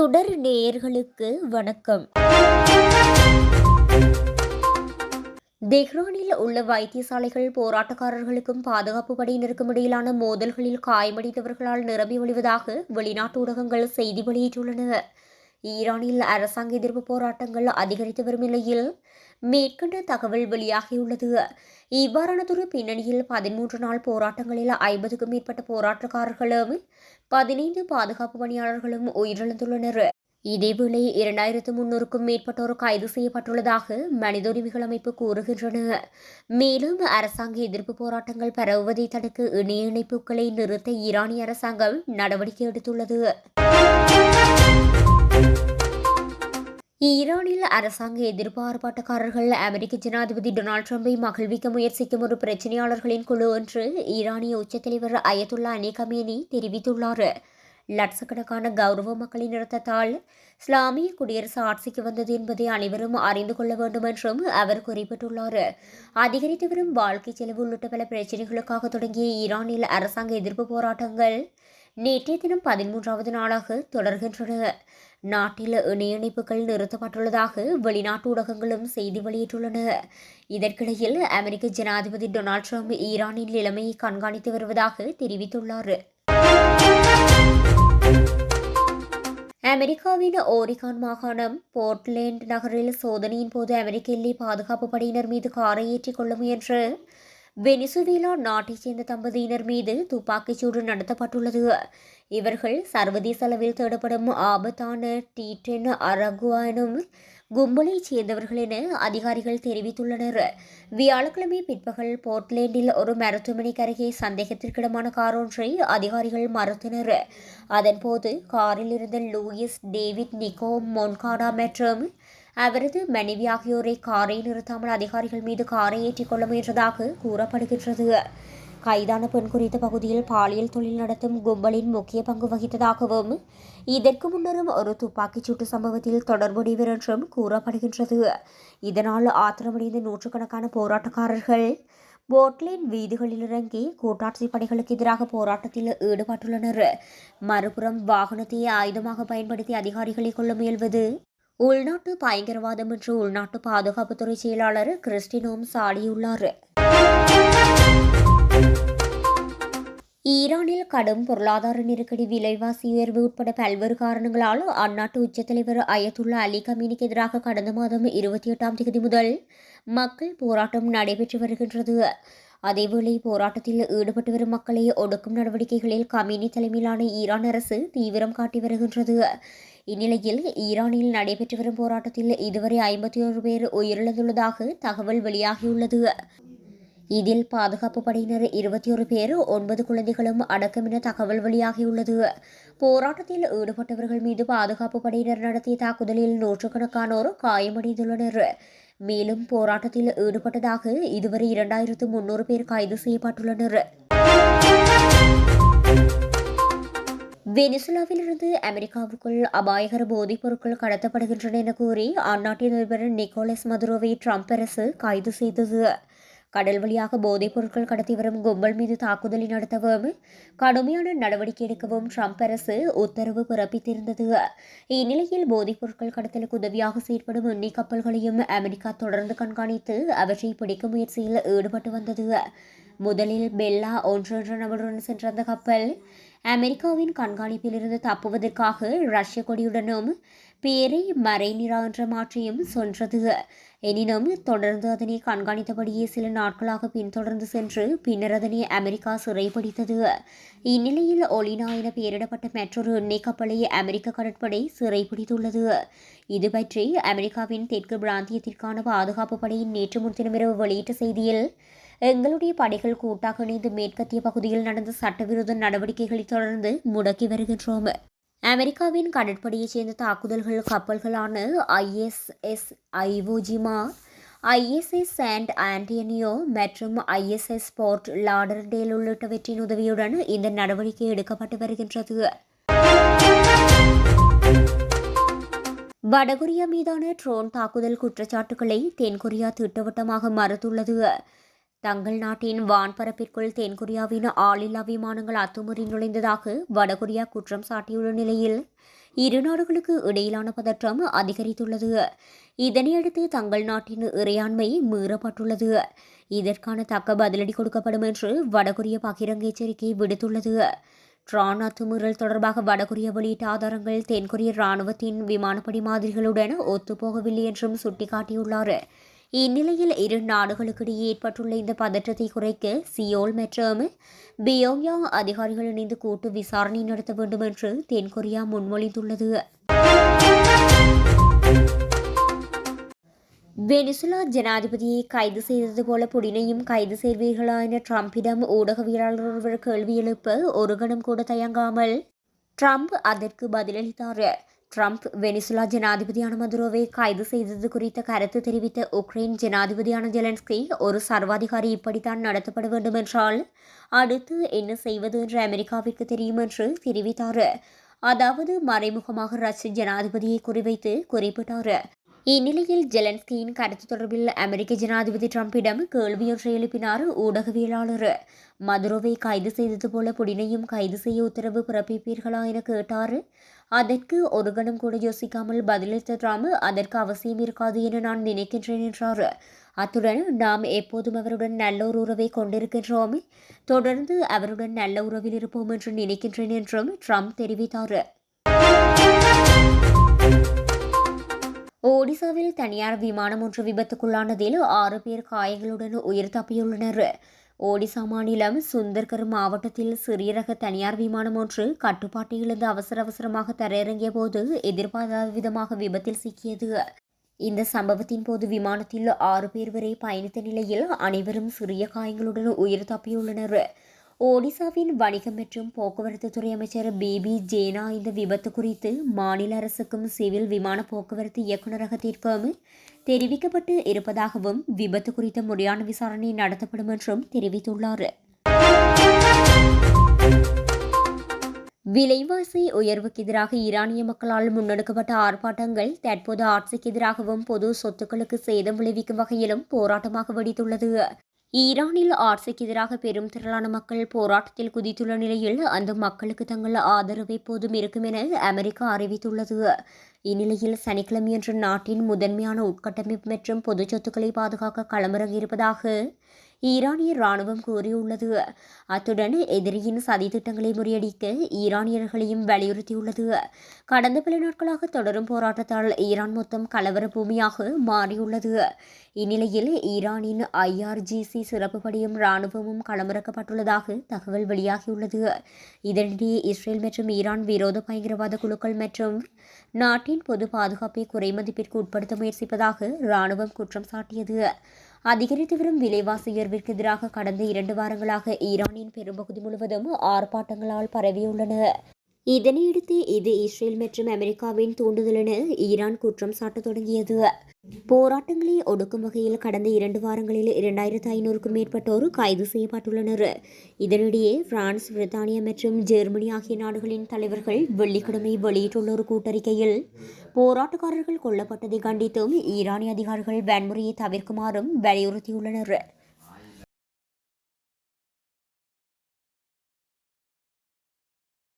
சுடர் நேயர்களுக்கு வணக்கம். தெஹ்ரானில் உள்ள வைத்தியசாலைகள் போராட்டக்காரர்களுக்கும் பாதுகாப்பு படையினருக்கும் இடையிலான மோதல்களில் காயமடைந்தவர்களால் நிரம்பி வழிவதாக வெளிநாட்டு ஊடகங்கள் செய்தி வெளியிட்டுள்ளன. ஈரானில் அரசாங்க எதிர்ப்பு போராட்டங்கள் அதிகரித்து வரும் நிலையில் மேற்கண்ட தகவல் வெளியாகியுள்ளது. இவ்வாறானதொரு பின்னணியில் பதிமூன்று நாள் போராட்டங்களில் ஐம்பதுக்கும் மேற்பட்ட போராட்டக்காரர்களும் பதினைந்து பாதுகாப்பு பணியாளர்களும் உயிரிழந்துள்ளனர். இதேவேளை இரண்டாயிரத்து முன்னூறுக்கும் மேற்பட்டோர் கைது செய்யப்பட்டுள்ளதாக மனித உரிமைகள் அமைப்பு கூறுகின்றன. மேலும் அரசாங்க எதிர்ப்பு போராட்டங்கள் பரவுவதை தடுக்க இணைய இணைப்புகளை நிறுத்த ஈரானிய அரசாங்கம் நடவடிக்கை எடுத்துள்ளது. ஈரானில் அரசாங்க எதிர்ப்பு ஆர்ப்பாட்டக்காரர்கள் அமெரிக்க ஜனாதிபதி டொனால்ட் ட்ரம்பை மகிழ்விக்க முயற்சிக்கும் ஒரு பிரச்சனையாளர்களின் குழு என்று ஈரானிய உச்சத்தலைவர் அயத்துல்லா அனிகமேனி தெரிவித்துள்ளார். லட்சக்கணக்கான கௌரவ மக்களின் நிறுத்தத்தால் இஸ்லாமிய குடியரசு ஆட்சிக்கு வந்தது என்பதை அனைவரும் அறிந்து கொள்ள வேண்டும் என்றும் அவர் குறிப்பிட்டுள்ளார். அதிகரித்து வரும் வாழ்க்கை செலவு உள்ளிட்ட பல பிரச்சனைகளுக்காக தொடங்கிய ஈரானில் அரசாங்க எதிர்ப்பு போராட்டங்கள் நேற்றைய தினம் பதிமூன்றாவது நாளாக தொடர்கின்றன. நாட்டில் இணைய இணைப்புகள் நிறுத்தப்பட்டுள்ளதாக வெளிநாட்டு ஊடகங்களும் செய்தி வெளியிட்டுள்ளன. இதற்கிடையில் அமெரிக்க ஜனாதிபதி டொனால்ட் ட்ரம்ப் ஈரானின் நிலைமையை கண்காணித்து வருவதாக தெரிவித்துள்ளார். அமெரிக்காவின் ஓரிகான் மாகாணம் போர்ட்லேண்ட் நகரில் சோதனையின் போது அமெரிக்க எல்லை பாதுகாப்பு படையினர் மீது காரை ஏற்றிக் கொள்ள முயன்ற. வெனிசுவேலா நாட்டைச் சேர்ந்த தம்பதியினர் மீது துப்பாக்கிச்சூடு நடத்தப்பட்டுள்ளது. இவர்கள் சர்வதேச அளவில் தேடப்படும் ஆபத்தான டி டென் அரகுவா எனும் கும்பலைச் சேர்ந்தவர்கள் என அதிகாரிகள் தெரிவித்துள்ளனர். வியாழக்கிழமை பிற்பகல் போர்ட்லேண்டில் ஒரு மருத்துவமனைக்கு அருகே சந்தேகத்திற்கிடமான கார் ஒன்றை அதிகாரிகள் மறுத்தனர். அதன்போது காரில் இருந்த லூயிஸ் டேவிட் நிக்கோ மொன்காடா மற்றும் அவரது மனைவி ஆகியோரை காரை நிறுத்தாமல் அதிகாரிகள் மீது காரை ஏற்றிக் கொள்ள முயன்றதாக கூறப்படுகின்றது. கைதான பெண் குறித்த பகுதியில் பாலியல் தொழில் நடத்தும் கும்பலின் முக்கிய பங்கு வகித்ததாகவும் இதற்கு முன்னரும் ஒரு துப்பாக்கிச் சூட்டு சம்பவத்தில் தொடர்புடையவர் என்றும் கூறப்படுகின்றது. இதனால் ஆத்திரமடைந்த நூற்றுக்கணக்கான போராட்டக்காரர்கள் போட்லேன் வீதிகளில் இறங்கி கூட்டாட்சி படைகளுக்கு எதிராக போராட்டத்தில் ஈடுபட்டுள்ளனர். மறுபுறம் வாகனத்தை ஆயுதமாக பயன்படுத்தி அதிகாரிகளை கொள்ள முயல்வது உள்நாட்டு பயங்கரவாதம் என்று உள்நாட்டு பாதுகாப்புத்துறை செயலாளர் கிறிஸ்டினோம் சாடியுள்ளார். ஈரானில் கடும் பொருளாதார நெருக்கடி விலைவாசி உயர்வு உட்பட பல்வேறு காரணங்களால் அந்நாட்டு உச்சத்தலைவர் அயத்துல்லா அலி கமீனிக்கு எதிராக கடந்த மாதம் இருபத்தி எட்டாம் தேதி முதல் மக்கள் போராட்டம் நடைபெற்று வருகின்றது. அதேவேளை போராட்டத்தில் ஈடுபட்டு வரும் மக்களை ஒடுக்கும் நடவடிக்கைகளில் கமினி தலைமையிலான ஈரான் அரசு தீவிரம் காட்டி வருகின்றது. இந்நிலையில் ஈரானில் நடைபெற்று வரும் போராட்டத்தில் இதுவரை ஐம்பத்தி ஒரு பேர் உயிரிழந்துள்ளதாக தகவல் வெளியாகியுள்ளது. இதில் பாதுகாப்பு படையினர் இருபத்தி ஒரு பேர் ஒன்பது குழந்தைகளும் அடக்கம் என தகவல் வெளியாகியுள்ளது. போராட்டத்தில் ஈடுபட்டவர்கள் மீது பாதுகாப்பு படையினர் நடத்திய தாக்குதலில் நூற்றுக்கணக்கானோர் காயமடைந்துள்ளனர். மேலும் போராட்டத்தில் ஈடுபட்டதாக இதுவரை இரண்டாயிரத்து முன்னூறு பேர் கைது செய்யப்பட்டுள்ளனர். வெனிசுலாவிலிருந்து அமெரிக்காவுக்குள் அபாயகர போதைப் பொருட்கள் கடத்தப்படுகின்றன என கூறி அந்நாட்டின் அதிபர் நிக்கோலஸ் மதுரோவை ட்ரம்ப் அரசு கைது செய்தது. கடல் வழியாக போதைப் பொருட்கள் கடத்தி வரும் கும்பல் மீது தாக்குதலை நடத்தவும் கடுமையான நடவடிக்கை எடுக்கவும் ட்ரம்ப் அரசு உத்தரவு பிறப்பித்திருந்தது. இந்நிலையில் போதைப் பொருட்கள் கடத்தலுக்கு உதவியாக செயற்படும் எண்ணெய் கப்பல்களையும் அமெரிக்கா தொடர்ந்து கண்காணித்து அவற்றை பிடிக்கும் முயற்சியில் ஈடுபட்டு வந்தது. முதலில் பெல்லா ஒன்று ஒன்றொன்ற நபருடன் சென்ற அந்த கப்பல் அமெரிக்காவின் கண்காணிப்பிலிருந்து தப்புவதற்காக ரஷ்ய கொடியுடனும் பேரை மறைநிரா என்ற மாற்றியும் சென்றது. எனினும் தொடர்ந்து அதனை கண்காணித்தபடியே சில நாட்களாக பின்தொடர்ந்து சென்று பின்னர் அதனை அமெரிக்கா சிறைப்பிடித்தது இந்நிலையில் ஒலினா என பெயரிடப்பட்ட மற்றொரு எண்ணெய் கப்பலை அமெரிக்க கடற்படை சிறைப்பிடித்துள்ளது இது பற்றி அமெரிக்காவின் தெற்கு பிராந்தியத்திற்கான பாதுகாப்பு படையின் நேற்று முன்தினமிரவு வெளியிட்ட செய்தியில் எங்களுடைய படைகள் கூட்டாக இணைந்து மேற்கத்திய பகுதியில் நடந்த சட்டவிரோத நடவடிக்கைகளை தொடர்ந்து முடக்கி வருகின்றோம். அமெரிக்காவின் கடற்படையைச் சேர்ந்த தாக்குதல்கள் கப்பல்களான ISS Iwo Jima ISS San Antonio மற்றும் ஐஎஸ்எஸ் போர்ட் லாடர்டேல் உள்ளிட்டவற்றின் உதவியுடன் இந்த நடவடிக்கை எடுக்கப்பட்டு வருகின்றது. வடகொரியா மீதான ட்ரோன் தாக்குதல் குற்றச்சாட்டுகளை தென்கொரியா திட்டவட்டமாக மறுத்துள்ளது. தங்கள் நாட்டின் வான்பரப்பிற்குள் தென்கொரியாவின் ஆளில்லா விமானங்கள் அத்துமுறை நுழைந்ததாக வடகொரியா குற்றம் சாட்டியுள்ள நிலையில் இரு நாடுகளுக்கு இடையிலான பதற்றம் அதிகரித்துள்ளது. இதனையடுத்து தங்கள் நாட்டின் இறையாண்மை மீறப்பட்டுள்ளது. இதற்கான தக்க பதிலடி கொடுக்கப்படும் என்று வடகொரிய பகிரங்க எச்சரிக்கை விடுத்துள்ளது. ட்ரான் அத்துமீறல் தொடர்பாக வடகொரிய வெளியிட்ட ஆதாரங்கள் தென்கொரிய ராணுவத்தின் விமானப்படி மாதிரிகளுடன் ஒத்துப்போகவில்லை என்றும் சுட்டிக்காட்டியுள்ளார். இந்நிலையில் இரு நாடுகளுக்கிடையே ஏற்பட்டுள்ள இந்த பதற்றத்தை குறைக்க சியோல் மற்றும் பியோங்யாங் அதிகாரிகள் இணைந்து கூட்டு விசாரணை நடத்த வேண்டும் என்று தென்கொரியா முன்மொழிந்துள்ளது. வெனிசுலா ஜனாதிபதியை கைது செய்தது போல புடினையும் கைது செய்வீர்களா என ட்ரம்பிடம் ஊடகவியலாளர் ஒருவர் கேள்வி எழுப்ப ஒரு கணம் கூட தயங்காமல் ட்ரம்ப் அதற்கு பதிலளித்தார். ட்ரம்ப் வெனிசுலா ஜனாதிபதியான மதுரோவை கைது செய்தது குறித்த கருத்து தெரிவித்த உக்ரைன் ஜனாதிபதியான ஜெலன்ஸ்கி ஒரு சர்வாதிகாரி இப்படித்தான் நடத்தப்பட வேண்டும் என்றால் அடுத்து என்ன செய்வது என்று அமெரிக்காவிற்கு தெரியும் என்று தெரிவித்தார் அதாவது மறைமுகமாக ரஷ்ய ஜனாதிபதியை குறிவைத்து குறிப்பிட்டார் இந்நிலையில் ஜெலன்ஸ்கியின் கருத்து தொடர்பில் அமெரிக்க ஜனாதிபதி ட்ரம்பிடம் கேள்வியொன்றை எழுப்பினார் ஊடகவியலாளர் மதுரோவை கைது செய்தது போல புடினையும் கைது செய்ய உத்தரவு பிறப்பிப்பீர்களா என கேட்டார் அதற்கு ஒரு கணம் கூட யோசிக்காமல் பதிலளித்த ட்ரம்ப் அதற்கு அவசியம் இருக்காது என நான் நினைக்கின்றேன் என்றார். அத்துடன் நாம் எப்போதும் அவருடன் நல்ல ஒரு உறவை கொண்டிருக்கின்றோமே தொடர்ந்து அவருடன் நல்ல உறவில் இருப்போம் என்று நினைக்கின்றேன் என்றும் ட்ரம்ப் தெரிவித்தார். ஒடிசாவில் தனியார் விமானம் ஒன்று விபத்துக்குள்ளானதில் ஆறு பேர் காயங்களுடன் உயிர் தப்பியுள்ளனர். ஒடிசா மாநிலம் சுந்தர்கர் மாவட்டத்தில் சிறிய ரக தனியார் விமானம் ஒன்று கட்டுப்பாட்டை இழந்து அவசர அவசரமாக தரையிறங்கிய போது எதிர்பாராத விதமாக விபத்தில் சிக்கியது. இந்த சம்பவத்தின் போது விமானத்தில் ஆறு பேர் வரை பயணித்த நிலையில் அனைவரும் சிறிய காயங்களுடன் உயிர் தப்பியுள்ளனர். ஒடிசாவின் வணிகம் மற்றும் போக்குவரத்து துறை அமைச்சர் பிபி ஜேனா இந்த விபத்து குறித்து மாநில அரசுக்கும் சிவில் விமான போக்குவரத்து இயக்குநரகத்திற்கும் தெரிவிக்கப்பட்டு இருப்பதாகவும் விபத்து குறித்த முறையான விசாரணை நடத்தப்படும் என்றும் தெரிவித்துள்ளார். விலைவாசி உயர்வுக்கு எதிராக ஈரானிய மக்களால் முன்னெடுக்கப்பட்ட ஆர்ப்பாட்டங்கள் தற்போது ஆட்சிக்கு எதிராகவும் பொது சொத்துக்களுக்கு சேதம் விளைவிக்கும் வகையிலும் போராட்டமாக வெடித்துள்ளது. ஈரானில் ஆட்சிக்கு எதிராக பெரும் திரளான மக்கள் போராட்டத்தில் குதித்துள்ள நிலையில் அந்த மக்களுக்கு தங்கள் ஆதரவு எப்போதும் இருக்கும் என அமெரிக்கா அறிவித்துள்ளது. இந்நிலையில் சனிக்கிழமையன்று நாட்டின் முதன்மையான உட்கட்டமைப்பு மற்றும் பொது சொத்துக்களை பாதுகாக்க களமிறங்கியிருப்பதாக ஈரானிய ராணுவம் கூறியுள்ளது. அத்துடன் எதிரியின் சதி திட்டங்களை முறியடிக்க ஈரானியர்களையும் வலியுறுத்தியுள்ளது. கடந்த பல நாட்களாக தொடரும் போராட்டத்தால் ஈரான் மொத்தம் கலவர பூமியாக மாறியுள்ளது. இந்நிலையில் ஈரானின் ஐஆர்ஜிசி சிறப்பு படையும் ராணுவமும் களமிறக்கப்பட்டுள்ளதாக தகவல் வெளியாகியுள்ளது. இதனிடையே இஸ்ரேல் மற்றும் ஈரான் விரோத பயங்கரவாத குழுக்கள் மற்றும் நாட்டின் பொது பாதுகாப்பை குறைமதிப்பிற்கு உட்படுத்த முயற்சிப்பதாக ராணுவம் குற்றம் சாட்டியது. அதிகரித்து வரும் விலைவாசி உயர்விற்கு எதிராக கடந்த இரண்டு வாரங்களாக ஈரானின் பெரும்பகுதி முழுவதும் ஆர்ப்பாட்டங்களால் பரவியுள்ளன. இதனையடுத்து இது இஸ்ரேல் மற்றும் அமெரிக்காவின் தூண்டுதல் என ஈரான் குற்றம் சாட்ட தொடங்கியது. போராட்டங்களை ஒடுக்கும் வகையில் கடந்த இரண்டு வாரங்களில் இரண்டாயிரத்து ஐநூறுக்கும் மேற்பட்டோர் கைது செய்யப்பட்டுள்ளனர். இதனிடையே பிரான்ஸ் பிரித்தானியா மற்றும் ஜெர்மனி ஆகிய நாடுகளின் தலைவர்கள் வெள்ளிக்கிழமை வெளியிட்டுள்ள ஒரு கூட்டறிக்கையில் போராட்டக்காரர்கள் கொல்லப்பட்டதை கண்டித்தும் ஈரானிய அதிகாரிகள் வன்முறையை தவிர்க்குமாறும் வலியுறுத்தியுள்ளனர்.